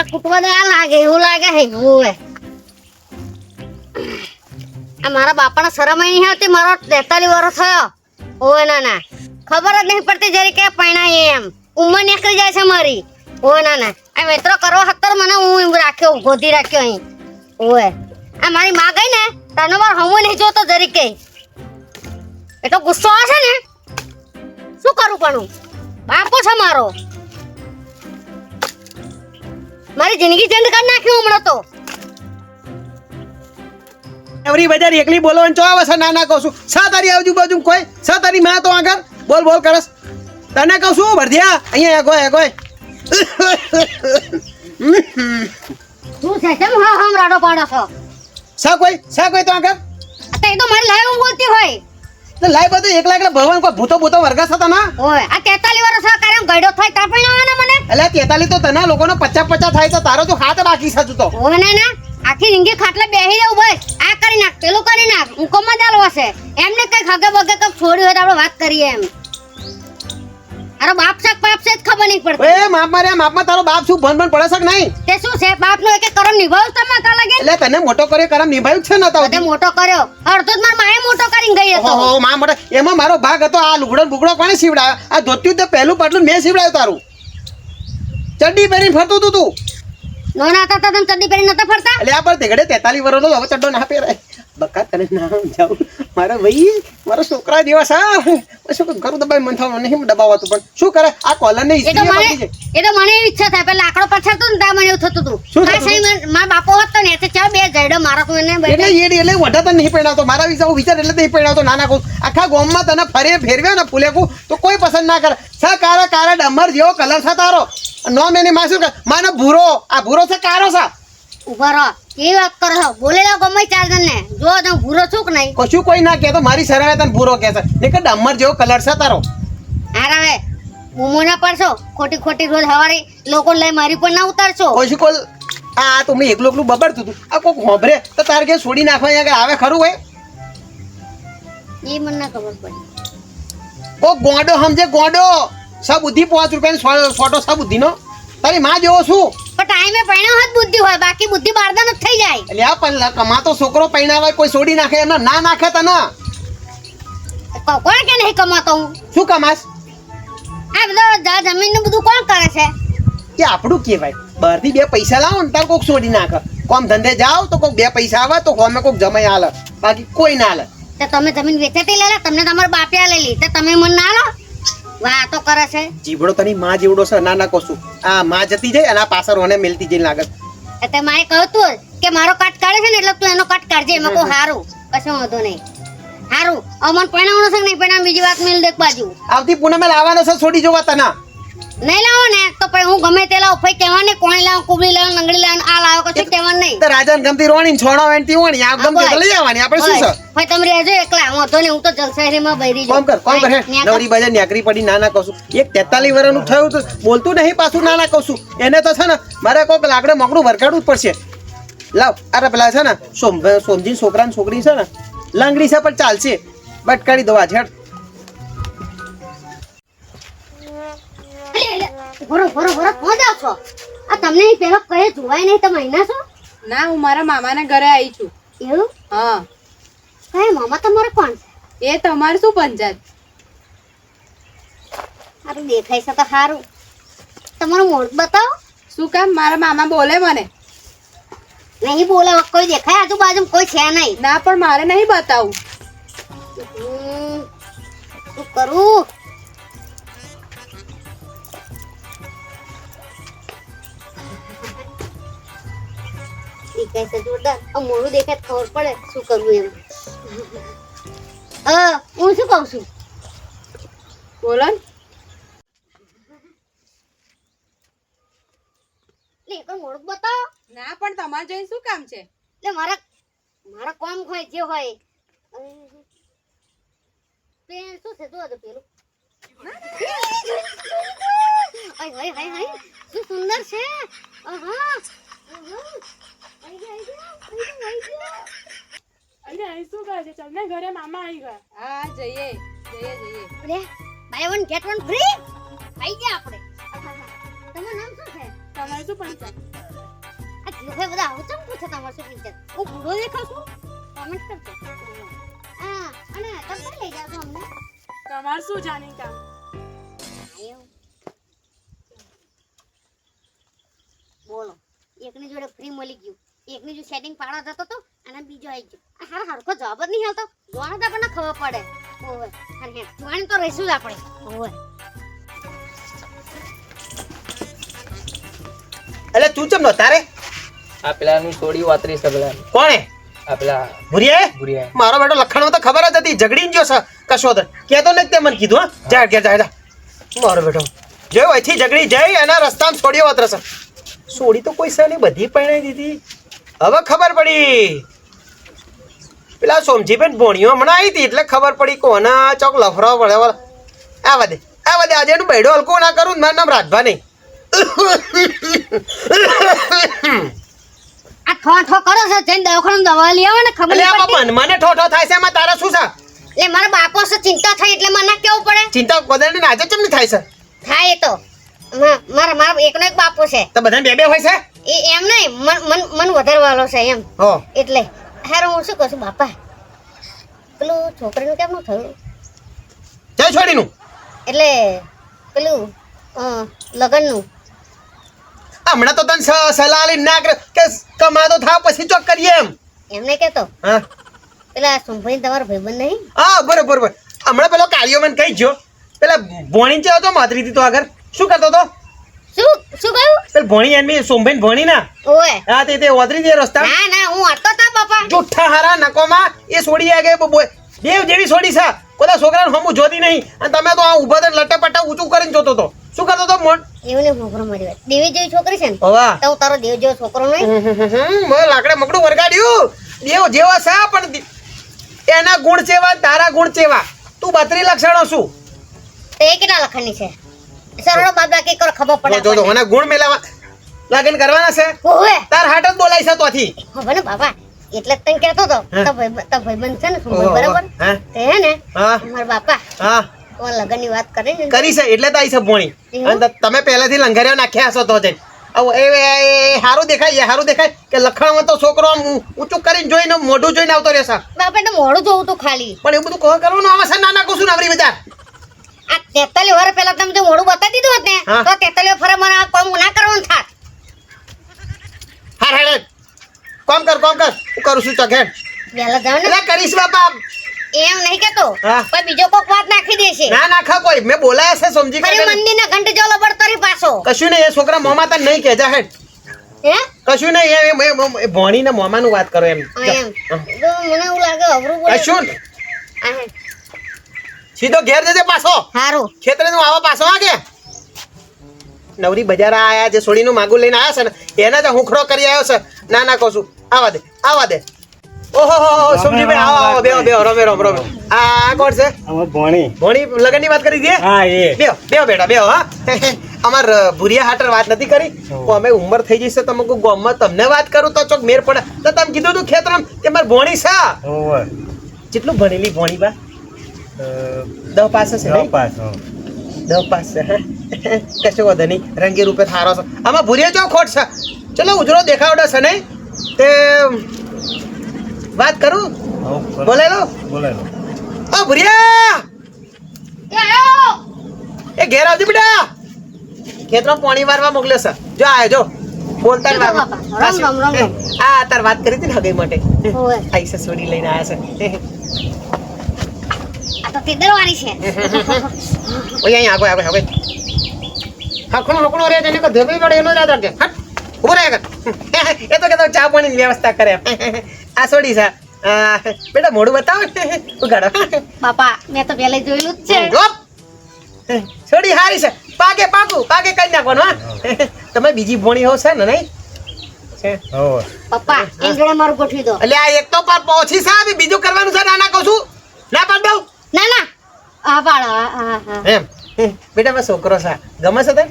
બાજરા કૂટવા આ લાગે એવું લાગે હે ઓવે આ મારા બાપાના શરમ નહીં આવતી મારો તેતાલીસ વર્ષ થયો ઓવે ના ના ખબર જ નહીં પડતી જરી કે પૈણા એમ ઉંમર નીકળી જાય છે મારી ઓવે ના ના આ મિત્રો કરવા હતર મને હું રાખ્યો ગોધી રાખ્યો અહીં ઓવે આ મારી માં ગઈ ને તને વાર હું નહીં જોતો જરી કે એટલો ગુસ્સો આવે છે ને શું કરું પણ બાપો છે મારો મારી જિંદગી ચેન્જ કરી નાખી હમણાં તો. એવરી બજાર એકલી બોલવાનું ચો આવે છે? ના ના કહું છું. સા તારી આજુબાજુ કોઈ? સા તારી માં તો આગળ? બોલ બોલ કરસ. તને કહું છું ભરધિયા. અહીંયા ગોય ગોય શું છે કેમ હા હમ રાડો પાડો છો? સા કોઈ? સા કોઈ તો આગળ? આ તો મારી લાઈવ બોલતી હોય. તો લાઈવ બધું એકલા એકલા ભગવાન કોઈ ભૂતો ભૂતો વર્ગા હતા ના? ઓય આ 43 વર્ષ આ કાયમ ગયડો થાય તાર તેતાલી તો તને લોકોનો પચાસ પચાસ થાય તો તારો તો હાથ બાકી છે તો. ના ના આખી જિંદગી ખાટલે બેહી જવું બસ. આ કરી નાખ પેલું કરી નાખ હું કોમાં ચાલવો છે એમને કઈ ખગે બગે કઈ છોડ્યું હોય તો આપણે વાત કરીએ એમ. અરે બાપ છે બાપ છે ખબર નહીં પડતી. એ માપ મારે માપમાં તારો બાપ શું ભણ ભણ પડે શક કે નહીં? તે શું છે? બાપ નો એક કરમ નિભાવ તમે કા લાગે? એટલે તને મોટો કર્યો કરમ નિભાવ્યું છે ને તો તે મોટો કર્યો. અડધો જ માર માએ મોટો કરીને ગઈ હતો. ઓહો મા મોટો. એમાં મારો ભાગ હતો આ લુગડો બુગડો કોણે સીવડાયો આ ધોત્યું તો પહેલું પાટલું મેં સીવડાયું તારું. ચડ્ડી પહેરીને ફરતું તું તું. નોના હતા તો તમે ચડ્ડી પહેરીને નતા ફરતા? એટલે આ પર તેગડે તેતાલીસ વર્ષનો હવે ચડ્ડો ના પહેરાય. બકા તને ના જાઉં મારા ભાઈ મારા છોકરા જેવા સા શું કરું ઘરું દબાઈ મન થવાનું નહીં દબાવાતું. પણ શું કરે? આ કોલર ને એ તો મને એ તો મને એવી ઈચ્છા થાય. પેલા લાકડો પછાડતો ને ત્યાં મને એવું થતું હતું. શું આ થતું મારા બાપો હતો ને એટલે ચાલ બે જડો મારા તો એને એટલે એડી એટલે વઢા તને નહીં પહેરાવતો. મારા વિચાર વિચાર એટલે નહીં પહેરાવતો. નાના કહું. આખા ગામમાં તને ફરે ફેરવ્યો ને ફૂલેકું તો કોઈ પસંદ ના કરે. સા કારા કારા ડમર જેવો કલર છે તારો. નોમ મેને માં શું માનો ભૂરો. આ ભૂરો છે કારો છે. ઊભા રહો. કેવી વાત કરો છો? બોલેલા ગમે ચાર જણ ને જો તમે ભૂરો છું કે નહીં? કશું કોઈ ના કહેતો મારી શરમે તને ભૂરો કહે છે. ને કે ડમર જેવો કલર છે તારો. હાર હવે. બૂમો ના પડશો. ખોટી ખોટી રોજ હવારે લોકો લઈ મારી પર ના ઉતારશો. કશું કોઈ આ તો મેં એકલું એકલું બબડતું હતું આ કોઈક હોભરે. તો તારે કે છોડી નાખવા અહીંયા આવે ખરું હોય એ મને ના ખબર પડી. કોક ગોંડો સમજે? ગોંડો. સા બુદ્ધિ પાંચ રૂપિયાની ફોટો સા બુદ્ધિનો તારી માં જેવો છું. પણ ટાઈમે પૈણા હોત બુદ્ધિ હોય બાકી બુદ્ધિ બારદા જ થઈ જાય. એટલે આ પણ કમાતો છોકરો પૈણાવે કોઈ છોડી નાખે એમને ના નાખે તને. કો- કોણ કે નહીં કમાતો હું? શું કમાસ આ બધો જા- જમીનનું બધું કોણ કરે છે? કે આપણું કહેવાય. બહારથી બે પૈસા લાવો ને તાર કોક છોડી નાખે. કોમ ધંધે જાઓ તો કોક બે પૈસા આવે તો હોમે કોક જમાઈ આલે. બાકી કોઈ ના આલે. તો તમે જમીન વેચાતી લે લે તમને તમારા બાપે લેલી તો તમે મને ના લો વાતો કરે છે. જીવડો તની માં જીવડો છે ના ના કોસું આ માં જતી જાય અને આ પાછળ મને મિલતી જઈને લાગત એટલે માએ કહ્યું તું કે મારો કાટ કાઢે છે ને એટલે તું એનો કાટ કાઢજે. એમાં કહું હારું. કશું વાંધો નહીં. હારું. અમન પરણાવવાનું છે નહીં? પણ બીજી વાત મિલ દેખ બાજુ. આવતી પૂનમે લાવવાનો છે છોડી જોવા તને. નહીં લાવો ને તો પછી હું ગમે તે લાવું. ફઈ કહેવા ને કોણ લાવ કુબલી લાવ નંગડી લાવ આ લાવો કશું કહેવાનું નહીં. તો રાજાને ગમતી રોણી છોડો વેણતી હોણી આ ગમતી લઈ આવવાની આપણે શું છે? ભાઈ તમે રહેજો એકલા વાંધો ને હું તો જલસાઈમાં બૈરી કોમ કર કોમ કર હે. નવરી બજાર નેકરી પડી ના ના કહું એક તેતાલીસ વર્ષનું થયું તો બોલતું નહીં પાછું નાના કહું એને તો છે ને મારે કોક લાકડે મોકડું વરગાડવું જ પડશે. લાવ અરે પેલા છે ને સોમ સોમજી છોકરા ને છોકરી છે ને લાંગડી છે પણ ચાલશે. બટકાડી દો આજ ભરો ભરો ભરો કોણ છો. આ તમને પેલો કહે જોવાય નહીં તમે અહીંના છો? ના હું મારા મામાના ઘરે આવી છું. એવું? હા. કઈ મામા તમારે કોણ એ તમારે શું પંચાયત? સારું દેખાય છે તો સારું. તમારું મોઢ બતાવો. શું કામ? મારા મામા બોલે મને. નહીં બોલે કોઈ દેખાય? આજુબાજુ કોઈ છે નહીં. ના પણ મારે નહીં બતાવું. શું કરું? દેખાય છે જોરદાર. આ મોડું દેખાય ખબર પડે શું કરવું એમ. હા હું શું કહું છું? બોલો મોઢું બતાવો. ના પણ તમારે જઈને શું કામ છે? એટલે મારા મારા કોમ હોય જે હોય. તે શું છે જો તો પેલું. હાય હાય હાય શું સુંદર છે? આહા આહા. આઈ ગયા, આઈ ગયા, આઈ ગયા, આઈ ગયા. અરે અહીં શું કરે છે ચાલ ને ઘરે મામા આવી ગયા. હા જઈએ જઈએ જઈએ. અરે buy one get one free આવી ગયા આપણે. તમારું નામ શું છે? તમારે શું પંચાયત જોખે બધા આવું ચમ પૂછે તમારું શું પિક્ચર હું બુડો દેખાવ છું? કોમેન્ટ કરજો. હા અને તમે લઈ જાવ છો અમને? તમારે શું જાણી કામ? બોલો. એકની જોડે ફ્રી મળી ગયું. એકની જો સેટિંગ પાડવા જતો તો અને બીજો આવી ગયો. આ હારો હરખો જવાબ જ નહીં હાલતો જોવાનો તો આપણને ખબર પડે. ઓવે અને હે જોવાની તો રહીશું જ આપણે. ઓવે. એટલે તું ચમ નો તારે આ પેલાનું છોડી વાતરી છે પેલા. કોણે? આ પેલા ભુરિયા ભુરિયા મારો બેટો લખણમાં તો ખબર જ હતી. ઝઘડી ગયો છે કશો તો કેતો નથી તે મને કીધું હા. જા જા જા જા. મારો બેટો. જો અહીંથી ઝઘડી જઈ એના રસ્તામાં છોડીઓ વાતરશે છોડી તો કોઈ સની નહીં બધી પરણાઈ દીધી. હવે ખબર પડી. પેલા સોમજીબેન ભોણીઓ હમણાં આવી હતી એટલે ખબર પડી કોના ચોક લફરો પડે આવા દે આવા દે આજે એનું બૈડો હલકો ના કરું ને મારું નામ રાજભા નહીં. આ ઠો ઠો કરો છો જઈને દવાખાને દવા લઈ આવો ને ખબર નહીં પડતી. મને ઠોઠો થાય છે એમાં તારા શું છે? એટલે મારા બાપો છે ચિંતા થાય એટલે મને કેવું પડે? ચિંતા બધાને આજે નહીં થાય છે? થાય તો. મારા મારા એકનો એક બાપો છે. તો બધાને બે બે હોય છે? એ એમ નહીં મન મન મન વધારે વાલો છે એમ. હો. એટલે. હારો હું શું કહું છું બાપા? પેલું છોકરીનું કેમનું થયું? જય છોડીનું. એટલે પેલું લગનનું. હમણાં તો તને સલાહ આલી ના કર કે કમાતો થાવ પછી ચોક કરીએ એમ. એમને કેતો હા. પેલા સુંભાઈ તમારો ભાઈબંધ નહીં? હા બરોબર બરોબર. હમણાં પેલો કાર્યો મને કહી ગયો. પેલા ભોણી ચેવો તો માધરી હતી તો આગળ. શું કરતો તો? શું શું કહ્યું? પેલા ભોણી એમ સુંભાઈ ભોણી ના ઓએ હા તે તે ઓદરી દે રસ્તા. ના ના હું હતો તા બાપા? જુઠ્ઠા હારા નકોમાં. એ છોડી આ ગઈ બોય દેવ જેવી છોડી છે. કોદા છોકરાને હમું જોતી નહીં. અને તમે તો આ ઊભા થઈને લટ્ટા ઊંચું કરીને જોતો તો શું કરતો તો મોન? એવું ને છોકરો મારી દેવી જેવી છોકરી છે ને વાહ તો તારો દેવ જેવો છોકરો નહીં. મને લાકડે મકડું વરગાડ્યું. દેવ જેવો છે પણ એના ગુણ ચેવા તારા ગુણ ચેવા તું બત્રી લક્ષણો શું? તો એ કેટલા લખણની છે? સરળો બાદ બાકી કરો ખબર પડે જો જો મને ગુણ મેલાવા લગન કરવાના છે? તાર હાટ જ બોલાય છે તોથી. હવે ને બાબા. એટલે તને કહેતો તો તો ભાઈ તો ભાઈબંધ છે ને શું બરાબર? તે હે ને મારા બાપા હા. લગનની વાત કરે ને. કરી છે એટલે તો છે ભોણી. અને તમે પહેલેથી લંગર્યો નાખ્યા હશો તો એ એ- એ દેખાય એ હારું દેખાય કે લખણમાં તો છોકરો આમ ઊંચું કરીને જોઈને મોઢું જોઈને આવતો રહેશે. બાપા તો મોડું જોવું તું ખાલી. પણ એવું બધું કહો કરવાનું આવે ના નાના કુસું નાવરી બધા. આ તેતાલી વર્ષ પહેલા તમે જો મોડું બતાવી દીધું હોત ને તો તેતાલી મને આ કામ ના કરવાનું થાત. હાર હેડ કોમ કર કોમ કર. હું કરું છું હેડ વહેલા જાવ ને. કરીશ બાપા એમ નહીં કેતો. કોઈ બીજો કોક વાત નાખી દેશે. ના નાખા કોઈ. મેં બોલાયા છે સમજી ગયો કાઢે મંદિરના ઘંટ જો લબડ કરી પાછો. કશું નહીં એ છોકરા મોમા તને નહીં કહેજા હેડ. હે? કશું નહીં એ એમ- એમ ભણીને મોમાનું વાત કરો એમ. એમ. મને એવું લાગે અવરું બોલે. કશું. સીધો ઘેર જજે પાછો. હારું. ખેતરે નું આવા પાછો આગે નવરી બજાર આયા જે સોડીનું માગું લઈને આયા છે ને. એને જ હુંખડો કરી આવ્યો છે. ના ના કહું છું. આવા દે આવા દે. ઓહો હો હો સમજી ભાઈ આવો આવો બેહો બેહો રમે રમ રમે. આ કોણ છે? અમાર ભોણી. ભણી લગનની વાત કરી દે હા એ. બેહો બેહો બેટા બેહો હા. અમાર ભુરિયા હાટર વાત નથી કરી. તો અમે ઉંમર થઈ જશે તમે કોઈ ગામમાં તમને વાત કરું તો ચોક મેર પડે. તો તમે કીધું તું ખેતરમ કે માર ભોણી છે. કેટલું ભણેલી ભોણી બા? દહ પાસ હશે દહ પાસ દહ પાસ છે કશો વાંધો નહીં. રંગી રૂપે થારો છે. આમાં ભૂરિયા ચો ખોટ છે. ચલો ઉજળો દેખાવડો છે નહીં? તે વાત કરું? બોલે લો. બોલે લો. ઓ ભૂરિયા! એ ઘેર આવજો બેટા. ખેતરમાં પાણી વારવા મોકલે છે. જો આયો જો બોલતા. આ તાર વાત કરી હતી ને હગઈ માટે. આઈસે સોડી લઈને આયા છે. આ તો તિદરવાળી છે. ઓય અહીં આગો આગો આગો હખણો લોકો રે તેને કે ધેબી પડે એનો જ આદર કે હટ. ઊભો રહે કર એ તો કે ચા પાણીની વ્યવસ્થા કરે. આ સોડી સા આ, બેટા મોઢું બતાવો ઉગાડો. બાપા મેં તો પહેલા જોયેલું જ છે. છોડી હારી છે. પાકે પાકું પાકે કરી નાખવાનું હા. તમે બીજી ભોણી હો છે ને નહીં? છે. પપ્પા જોડે મારું ગોઠવી દો. એટલે આ એક તો પર પહોંચી છે બીજું કરવાનું છે નાના કહું છું. ના પાડ દઉં? ના ના. આ પાડો એમ. બેટા મેં છોકરો સા ગમે છે તને?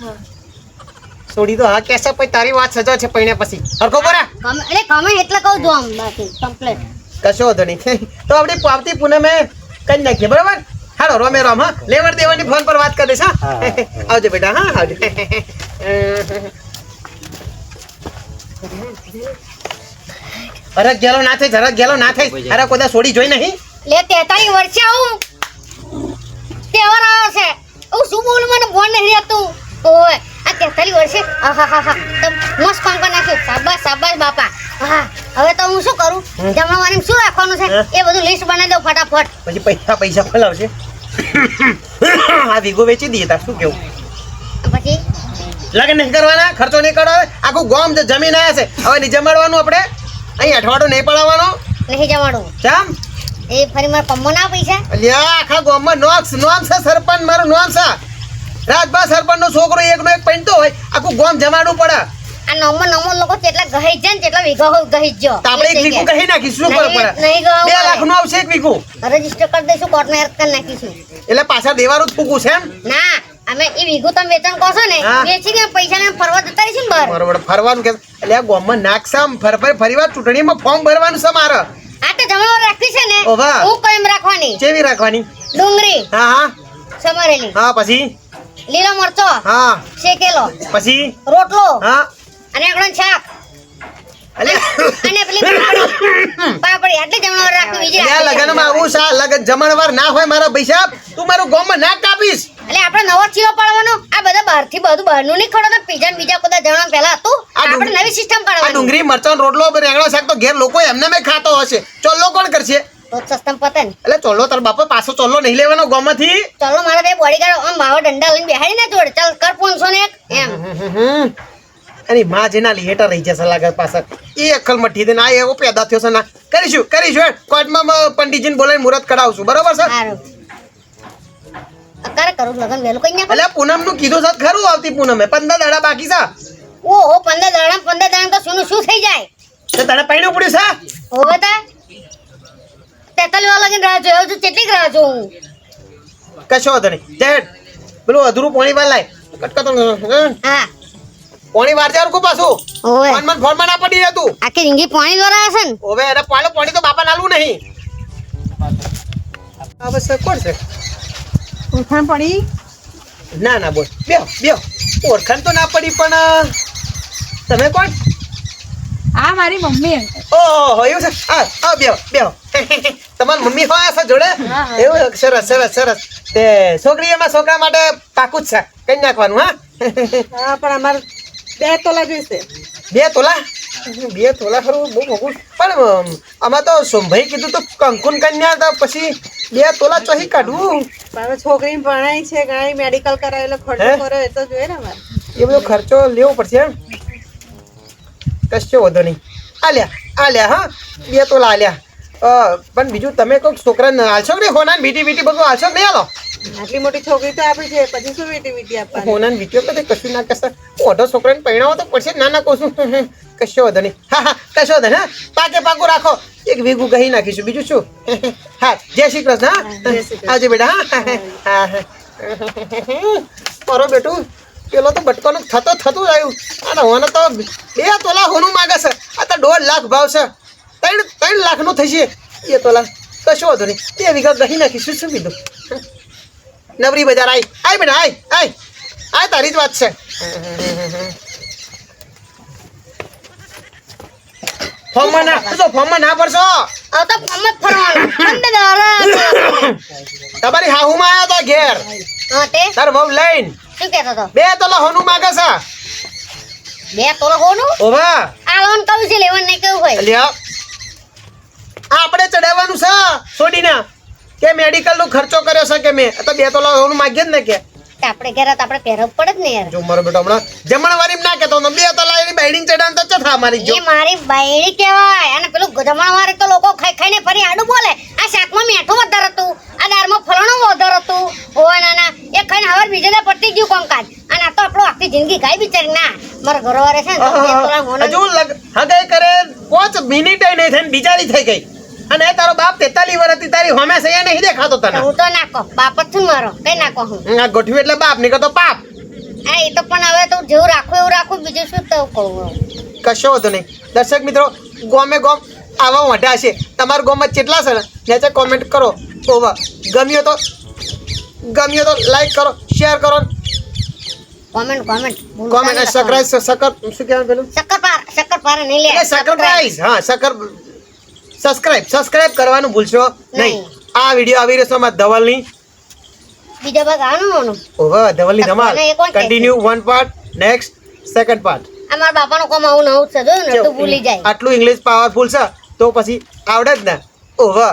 હા. સોડી દો. હા કેસે પછી તારી વાત સજા છે પૈણે પછી. હરખો બરા એટલે કમે એટલે કહું છું આમ બાકી કમ્પ્લેટ કશો વાંધો નહીં. તો આપણી પાવતી પૂનમે કરી નાખીએ બરાબર? હાલો રોમે રોમ હા. લેવડ દેવાની ફોન પર વાત કરી દઈશ હા. આવજો બેટા હા આવજો. અરે ગેલો ના થાય જરા ગેલો ના થાય અરે કોઈ છોડી જોઈ નહીં? લે તેતાળી વર્ષે આવું. તહેવાર આવે છે. હું શું બોલું મને ફોન નહીં રહેતું. ઓય. આ તેતાળી વર્ષે. તો મસ્ત કોણ નાખ્યું? સાબાસ સાબાસ બાપા. હા હવે તો હું શું કરું? જમણવારીમાં શું રાખવાનું છે? એ બધું લિસ્ટ બનાવી દઉં ફટાફટ. પછી પૈસા પૈસા ફલાવશે આ વીગો વેચી દઈએ તાર શું કેવું? પછી? લગ્ન નહીં કરવાના ખર્ચો નહીં કરો આખું ગોમ જમીન આવ્યા છે. હવે નહીં જમાડવાનું આપણે. અહીં અઠવાડો નહીં પડાવવાનો. નહીં જવાનું ચામ એ ફરી મારા પમ્મો ના પૈસા? અલ્યા આખા ગોમમાં નોક્સ નોક્સ છે સરપંચ મારું નોક્સ છે. રાજભા સરપંચ નો છોકરો એકનો એક પૈણતો હોય આખું ગામ જમાડવું પડે. આ નમો નમો લોકો કેટલા ગહી જાય કેટલા વીઘા ગહી જો આપણે એક વીઘું કહી નાખીશું શું ફરક પડે? નહીં ગહો બે લાખ નો આવશે એક વીઘું. રજિસ્ટર કરી દઈશું કોર્ટમાં હેલ્પ કરી નાખીશું. એટલે પાછા દેવાનું ફૂકું છે એમ? ના અમે એ વીઘું તમે વેચાણ છો ને. વેચી ને પૈસા ને ફરવા જતા રહીશું બહાર. બરોબર ફરવાનું કે એટલે આ ગામમાં નાખસામ ફર ફર ફરીવાર ચૂંટણીમાં ફોર્મ ભરવાનું છે મારે. આ તો જમણો રાખી છે ને. હું કેમ રાખવાની. કેવી રાખવાની? ડુંગળી. હા હા. સમારેલી. હા પછી? લીલો મરચો. હા. શેકેલો. પછી? રોટલો. હા. અને આગળ શાક. અને પેલી પાપડી. પાપડી આટલી જમણવાર રાખવી બીજી એટલે આ લગનમાં આવું છે લગન જમણવાર ના હોય મારા પૈસા તું મારું ગામમાં ના કાપીશ. એટલે આપણે નવો ચીલો પાડવાનો. આ બધા બહારથી બધું બહારનું નહીં ખડો તો પીઝા બીજા બધા જમણ પહેલા હતું આપણે નવી સિસ્ટમ પાડવાની. ડુંગળી મરચાં રોટલો રેંગણો શાક તો ઘેર લોકો એમને મેં ખાતો હશે. ચોલ્લો કોણ કરશે? તો સિસ્ટમ પતે ને. એટલે ચોલ્લો તાર બાપા પાછો ચોલ્લો નહીં લેવાનો ગામમાંથી ચાલો મારા બે બોડીગાર્ડ આમ માવો ડંડા લઈને બેહાડી ના જોડે. ચાલ કર પાંચસો ને એક. એમ. એની માં જેના લીહેટા રહી જશે લાગે પાછળ. એ અક્કલ મઠી દે ના એવો પેદા થયો છે ના કરીશું કરીશું કોર્ટમાં પંડિતજીને બોલાવીને મુહૂર્ત કઢાવશું. બરોબર છે? અત્યારે કરું લગન વહેલું કઈ ના એટલે પૂનમનું કીધું છે ખરું આવતી પૂનમે. પંદર દાડા બાકી છે? ઓહો પંદર દાડા પંદર દાડા તો શું શું થઈ જાય? તો તારે પૈણું પડ્યું છે? હોવે તા તેતાલી વાળા લગીને રાહ જોયો છું કેટલીક રાહ જોઉં? કશો વાંધો નહીં. જેડ પેલું અધૂરું પાણી વાર લાય. કટકતો હા? પાણી વાર જાર કો પાછું? ઓય મન મન ફોનમાં ના પડી રહેતું. આખી રીંગી પાણી દ્વારા હશે ને? હવે અરે પાલો પાણી તો બાપા નાલું નહીં. આ બસ કોણ છે? ઓળખાણ પડી? ના ના બોલ. બે બે ઓળખાણ તો ના પડી પણ તમે કોણ? આ મારી મમ્મી ઓહો એવું છે. આ આ બે બેહો. તમારી મમ્મી હોય છે જોડે. એવું સરસ સરસ સરસ. તે છોકરી એમાં છોકરા માટે પાકું જ છે. કઈ નાખવાનું હા? હા પણ અમારે બે તોલા જોઈશે. બે તોલા? બે તોલા ખરું બહુ મોંઘું. પણ આમાં તો સોમભાઈ કીધું તો કંકુન કન્યા તો પછી બે તોલા ચોહી કાઢવું. હવે છોકરી ભણાય છે ઘણી મેડિકલ કરાવેલો? ખર્ચો કર્યો એ તો જોઈએ ને અમારે. એ બધો ખર્ચો લેવો પડશે એમ? કશો વધો નહીં. આલ્યા આલ્યા હા? બે તોલા આલ્યા પણ બીજું તમે કોઈ છોકરાને આલશો કે નહીં? હોના વીટી વીટી બધું આલશો નહીં આલો? આટલી મોટી છોકરી તો આપી છે પછી શું વીટી વીટી આપવાની? હોના વીટીઓ કદે કશું ના કશા ઓઢો છોકરાને પરણાવો તો પડશે ના ના કહું કશો વધો નહીં. હા હા કશો વધો હા. પાકે પાકું રાખો. એક વીઘું કહી નાખીશું. બીજું શું? હા જય શ્રી કૃષ્ણ હા. આવજે બેટા હા. હા મારો બેટું પેલો તો બટકોનો થતો થતું આવ્યું. અને હોને તો બે તોલા હોનું માગે છે. આ તો દોઢ લાખ ભાવ છે. ત્રણ ત્રણ લાખનું થશે. એ તોલા કશો વાંધો નહીં. બે વીઘા ગહી નાખીશું શું કીધું? નવરી બજાર આય આય બેટા આય આય. આય તારી જ વાત છે. ફોર્મમાં ના ભરશો ફોર્મમાં ના ભરશો? હવે તો ફોર્મ જ ફરવાનું તમારી હાહુમાં આવ્યા હતા ઘેર. તે? તાર વહુ લઈને. શું કહેતો હતો? બે તોલા હોનું માગે છે. બે તોલા હોનું? ઓવા. આ લોન કહું છે? લેવાનું નહીં હોય? આ આપણે ચડાવવાનું છે. છોડીને કે મેડિકલ નો ખર્ચો કર્યો છે કે મેં? તો બે તો લાવવાનું માગીએ જ ને કે. આપણે ઘેર આપણે પહેરવું પડે જ ને યાર. જો મારો બેટો હમણાં જમણવારી ના કેતો ને બે તો એની બાઈડિંગ ચડાન તો ચથા મારી જો. એ મારી બાયડી કહેવાય. અને પેલું જમણવારે તો લોકો ખાઈ ખાઈને ફરી આડું બોલે. આ શાકમાં મીઠું વધારે હતું. આ દાળમાં ફળણું વધારે હતું. ઓય ના ના. એ ખાઈને હવે બીજે દે પડતી ગયું કોમકાજ. અને આ તો આપણો આખી જિંદગી ખાઈ બિચારી. ના મારા ઘરવાળે છે ને હજુ હગે કરે. પાંચ મિનિટ નહીં થઈને બિચારી થઈ ગઈ. અને તારો બાપ તેતાલી વર્ષથી તારી હોમે સૈયા નહીં દેખાતો તને? હું તો નાખો બાપ જ છું મારો કઈ નાખો હું? આ ગોઠવી એટલે બાપ નીકળતો પાપ. હા એ તો પણ હવે તો જેવું રાખું એવું રાખું બીજું શું તો કહું કશો વાંધો નહીં. દર્શક મિત્રો ગોમે ગોમ આવા મોઢા છે તમારું ગોમમાં કેટલા છે ને? નીચે કોમેન્ટ કરો. ઓવર ગમ્યો તો ગમ્યો તો લાઈક કરો શેર કરો કોમેન્ટ કોમેન્ટ કોમેન્ટ સબસ્ક્રાઇબ સકર શું કહેવાય પેલું? સકર પાર સકર પાર નહીં લે સકર પ્રાઇઝ હા સકર સબસ્ક્રાઇબ સબસ્ક્રાઇબ કરવાનું ભૂલશો નહીં. આ વીડિયો આવી રહ્યો છે અમારા ધવલની. બીજો ભાગ આવવાનો ઓહો ધવલની ધમાલ? Continue one part next second part અમારા મારા બાપાનું કોમ આવું નવું છે જો ને તો ભૂલી જાય. આટલું ઇંગ્લિશ પાવરફુલ છે તો પછી આવડે જ ને. ઓહો.